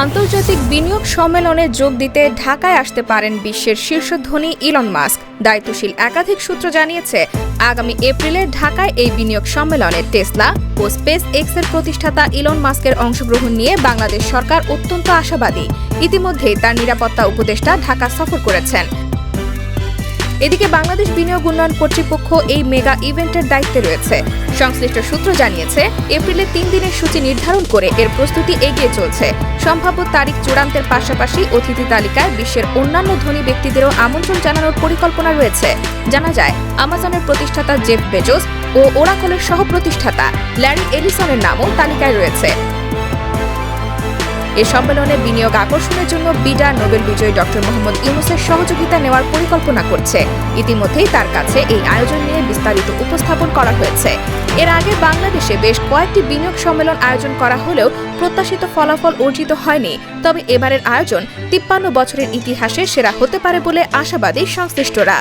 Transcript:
আন্তর্জাতিক বিনিয়োগ সম্মেলনে যোগ দিতে ঢাকায় আসতে পারেন বিশ্বের শীর্ষ ধনী ইলন মাস্ক। দায়িত্বশীল একাধিক সূত্র জানিয়েছে, আগামী এপ্রিলে ঢাকায় এই বিনিয়োগ সম্মেলনে টেসলা ও স্পেস এক্সের প্রতিষ্ঠাতা ইলন মাস্কের অংশগ্রহণ নিয়ে বাংলাদেশ সরকার অত্যন্ত আশাবাদী। ইতিমধ্যেই তার নিরাপত্তা উপদেষ্টা ঢাকা সফর করেছেন। এদিকে বাংলাদেশ বিনিয়োগ উন্নয়ন কর্তৃপক্ষ এই মেগা ইভেন্টের দায়িত্বে রয়েছে। সংশ্লিষ্ট সূত্র জানিয়েছে, এপ্রিলে তিন দিনের সূচি নির্ধারণ করে এর প্রস্তুতি এগিয়ে চলছে। সম্ভাব্য তারিখ চূড়ান্তের পাশাপাশি অতিথি তালিকায় বিশ্বের অন্যান্য ধনী ব্যক্তিদেরও আমন্ত্রণ জানানোর পরিকল্পনা রয়েছে। জানা যায় আমাজনের প্রতিষ্ঠাতা জেফ বেজোস ও ওরাকলের সহ প্রতিষ্ঠাতা ল্যারি এলিসনের নামও তালিকায় রয়েছে। এ সম্মেলনে বিনিয়োগ আকর্ষণের জন্য বিডা নোবেল বিজয়ী ডক্টর মোহাম্মদ ইউনুসের সহযোগিতা নেওয়ার পরিকল্পনা করছে। ইতিমধ্যেই তার কাছে এই আয়োজন নিয়ে বিস্তারিত উপস্থাপন করা হয়েছে। এর আগে বাংলাদেশে বেশ কয়েকটি বিনিয়োগ সম্মেলন আয়োজন করা হলেও প্রত্যাশিত ফলাফল অর্জিত হয়নি। তবে এবারের আয়োজন তিপ্পান্ন বছরের ইতিহাসে সেরা হতে পারে বলে আশাবাদী সংশ্লিষ্টরা।